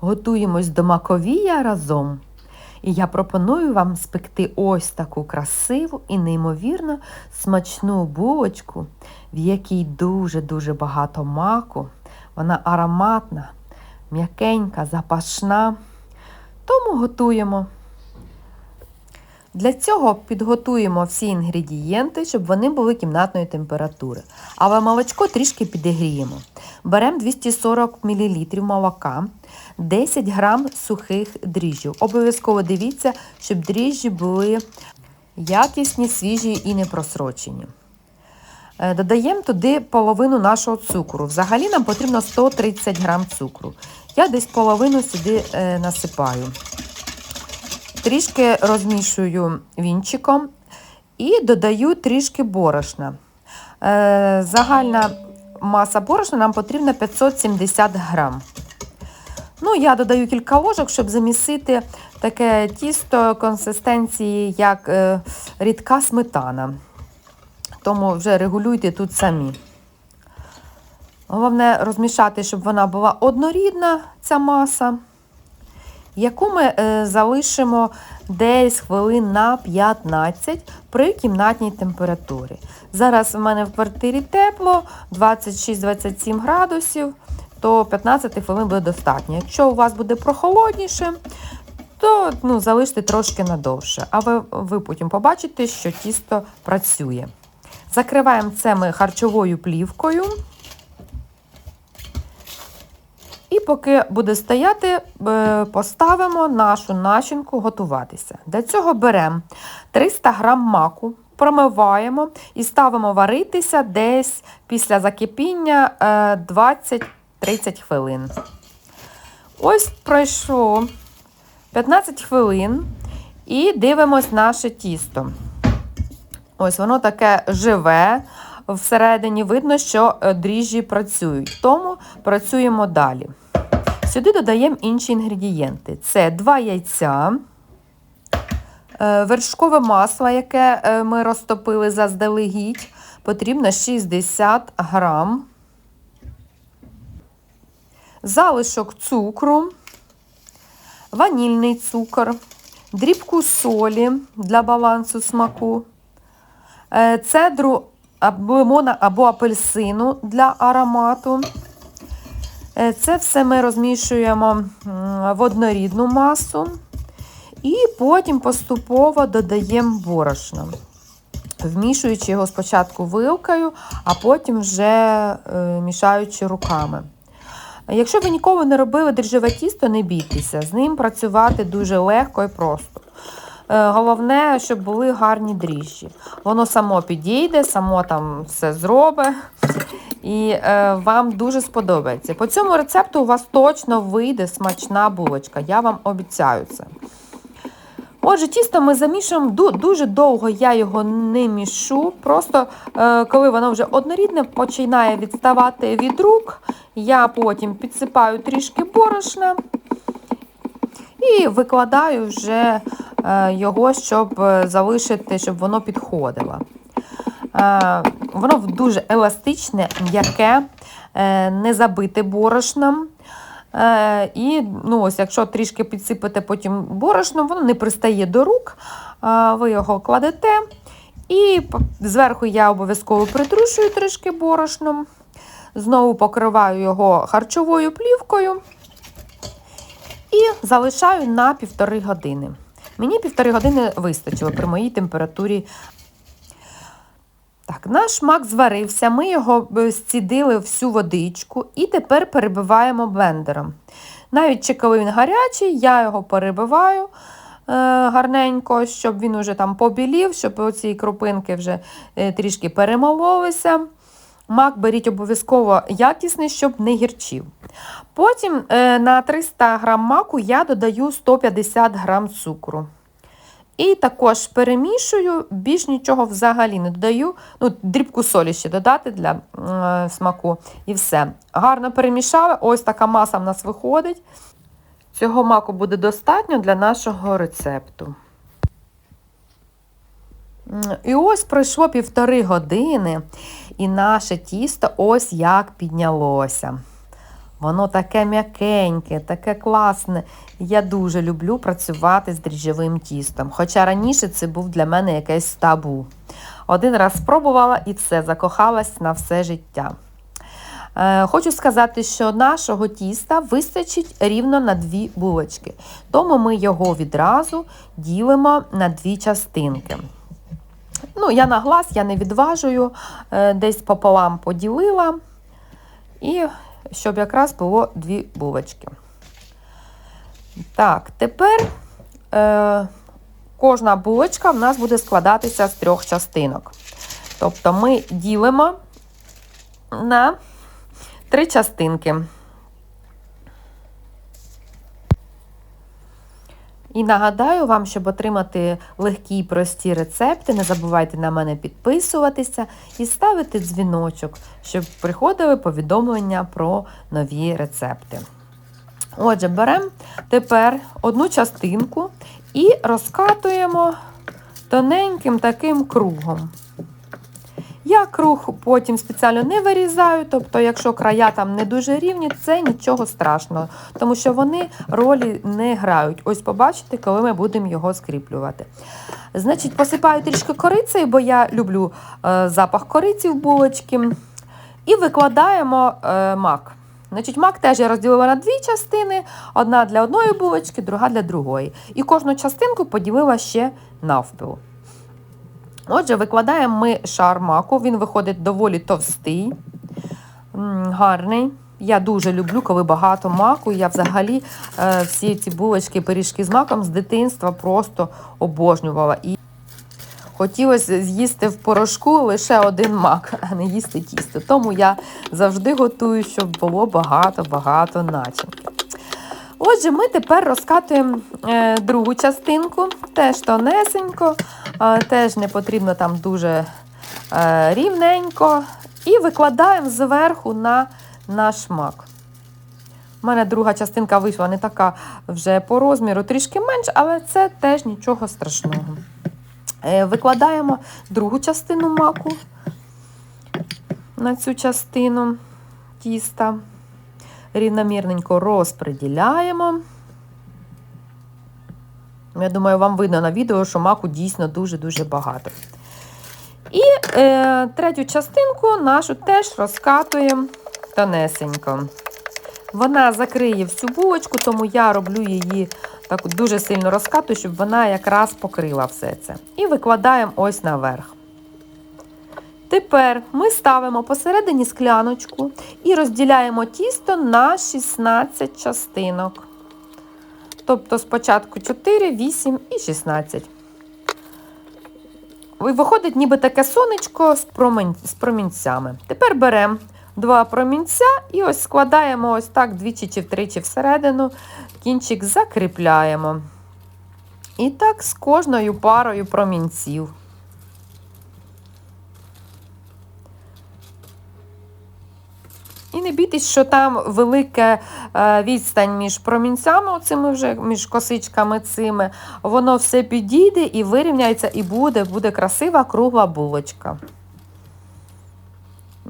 Готуємось до маковія разом. І я пропоную вам спекти ось таку красиву і неймовірно смачну булочку, в якій дуже-дуже багато маку. Вона ароматна, м'якенька, запашна. Тому готуємо. Для цього підготуємо всі інгредієнти, щоб вони були кімнатної температури. Але молочко трішки підігріємо. Беремо 240 мл молока, 10 грам сухих дріжджів. Обов'язково дивіться, щоб дріжджі були якісні, свіжі і не просрочені. Е, Додаємо туди половину нашого цукру. Взагалі нам потрібно 130 грам цукру. Я десь половину сюди е, насипаю. Трішки розмішую вінчиком і додаю трішки борошна. Е, Загальна маса борошна нам потрібна 570 грам. Ну, я додаю кілька ложок, щоб замісити таке тісто консистенції, як е, рідка сметана. Тому вже регулюйте тут самі. Головне розмішати, щоб вона була однорідна, ця маса, яку ми е, залишимо десь хвилин на 15 при кімнатній температурі. Зараз в мене в квартирі тепло, 26-27 градусів, то 15 хвилин буде достатньо. Якщо у вас буде прохолодніше, то ну, залиште трошки надовше. А ви, ви потім побачите, що тісто працює. Закриваємо це ми харчовою плівкою. І поки буде стояти, е, поставимо нашу начинку готуватися. Для цього беремо 300 г маку, промиваємо і ставимо варитися десь після закипіння 20-30 хвилин. Ось пройшло 15 хвилин і дивимось наше тісто. Ось воно таке живе. Всередині видно, що е, дріжджі працюють, тому працюємо далі. Сюди додаємо інші інгредієнти: це 2 яйця, е, вершкове масло, яке е, ми розтопили заздалегідь, потрібно 60 грам, залишок цукру, ванільний цукор, дрібку солі для балансу смаку, цедру лимона або апельсину для аромату. Це все ми розмішуємо в однорідну масу і потім поступово додаємо борошно, вмішуючи його спочатку вилкою, а потім вже мішаючи руками. Якщо ви ніколи не робили дріжджеве тісто, не бійтеся, з ним працювати дуже легко і просто. Головне, щоб були гарні дріжджі. Воно само підійде, само там все зробить. І е, вам дуже сподобається. По цьому рецепту у вас точно вийде смачна булочка. Я вам обіцяю це. Отже, тісто ми замішуємо дуже довго, я його не мішу. Просто е, коли воно вже однорідне, починає відставати від рук, я потім підсипаю трішки борошна і викладаю вже е, його, щоб залишити, щоб воно підходило. Воно дуже еластичне, м'яке, е, не забите борошном. Е, і ну, ось, якщо трішки підсипати потім борошном, воно не пристає до рук, ви його кладете. І зверху я обов'язково притрушую трішки борошном. Знову покриваю його харчовою плівкою і залишаю на півтори години. Мені півтори години вистачило при моїй температурі так, Наш мак зварився, ми його е, зцідили всю водичку і тепер перебиваємо блендером. Навіть чи коли він гарячий, я його перебиваю е, гарненько, щоб він уже там побілів, щоб оці крупинки вже е, трішки перемололися. Мак беріть обов'язково якісний, щоб не гірчив. Потім е, на 300 г маку я додаю 150 г цукру. І також перемішую, більш нічого взагалі не додаю. Ну, Дрібку солі ще додати для е, смаку. І все. Гарно перемішали, ось така маса в нас виходить. Цього маку буде достатньо для нашого рецепту. І ось пройшло півтори години, і наше тісто ось як піднялося. Воно таке м'якеньке, таке класне. Я дуже люблю працювати з дріжджовим тістом. Хоча раніше це був для мене якесь табу. Один раз спробувала і все, закохалась на все життя. Е, Хочу сказати, що нашого тіста вистачить рівно на дві булочки. Тому ми його відразу ділимо на дві частинки. Ну, я на глаз, я не відважую, е, десь пополам поділила. І щоб якраз було дві булочки. Так, тепер е, кожна булочка в нас буде складатися з трьох частинок. Тобто ми ділимо на три частинки. І нагадаю вам, щоб отримати легкі і прості рецепти, не забувайте на мене підписуватися і ставити дзвіночок, щоб приходили повідомлення про нові рецепти. Отже, беремо тепер одну частинку і розкатуємо тоненьким таким кругом. Я круг потім спеціально не вирізаю, тобто, якщо края там не дуже рівні, це нічого страшного, тому що вони ролі не грають. Ось побачите, коли ми будемо його скріплювати. Значить, посипаю трішки корицею, бо я люблю е, запах кориці в булочки. І викладаємо е, мак. Значить, мак теж я розділила на дві частини: одна для одної булочки, друга для другої. І кожну частинку поділила ще навпіл. Отже, викладаємо ми шар маку, він виходить доволі товстий, гарний. Я дуже люблю, коли багато маку. Я взагалі е, всі ці булочки, пиріжки з маком з дитинства просто обожнювала. І хотілося з'їсти в порошку лише один мак, а не їсти тісто. Тому я завжди готую, щоб було багато-багато начинки. Отже, ми тепер розкатуємо е, другу частинку, теж тонесенько, теж не потрібно там дуже е, рівненько. І викладаємо зверху на наш мак. У мене друга частинка вийшла не така вже по розміру, трішки менш, але це теж нічого страшного. Е, викладаємо другу частину маку на цю частину тіста рівномірненько розподіляємо. Я думаю, вам видно на відео, що маку дійсно дуже-дуже багато. І е, третю частинку нашу теж розкатуємо тонесенько. Вона закриє всю булочку, тому я роблю її так дуже сильно розкатую, щоб вона якраз покрила все це. І викладаємо ось наверх. Тепер ми ставимо посередині скляночку і розділяємо тісто на 16 частинок. Тобто спочатку 4, 8 і 16. І Виходить ніби таке сонечко з, промінь, з промінцями. Тепер беремо два промінця і ось складаємо ось так двічі чи втричі всередину, кінчик закріпляємо. І так з кожною парою промінців. Не бійтесь, що там велика е, відстань між промінцями, оцими вже між косичками цими, воно все підійде і вирівняється, і буде, буде красива кругла булочка.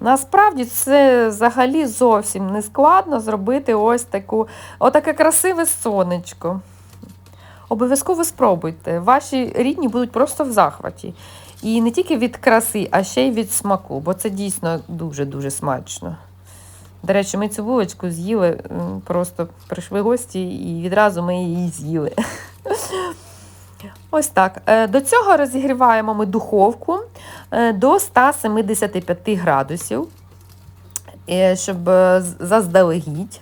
Насправді це взагалі зовсім не складно зробити ось таку, отаке красиве сонечко. Обов'язково спробуйте. Ваші рідні будуть просто в захваті. І не тільки від краси, а ще й від смаку, бо це дійсно дуже-дуже смачно. До речі, ми цю булочку з'їли, просто прийшли гості і відразу ми її з'їли. Ось так. Е, До цього розігріваємо ми духовку е, до 175 градусів, е, щоб заздалегідь.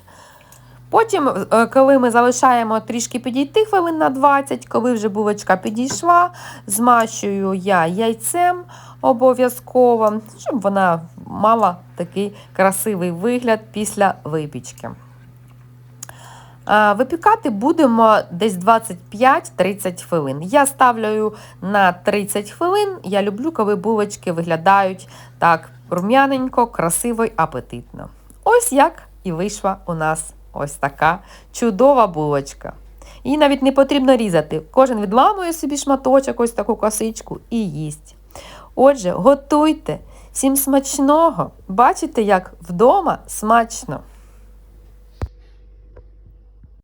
Потім, е, коли ми залишаємо трішки підійти хвилин на 20, коли вже булочка підійшла, змащую я яйцем обов'язково, щоб вона мала такий красивий вигляд після випічки. Випікати будемо десь 25-30 хвилин. Я ставлю на 30 хвилин. Я люблю, коли булочки виглядають так рум'яненько, красиво й апетитно. Ось як і вийшла у нас ось така чудова булочка. Її навіть не потрібно різати. Кожен відламує собі шматочок, ось таку косичку і їсть. Отже, готуйте. Всім смачного! Бачите, як вдома смачно!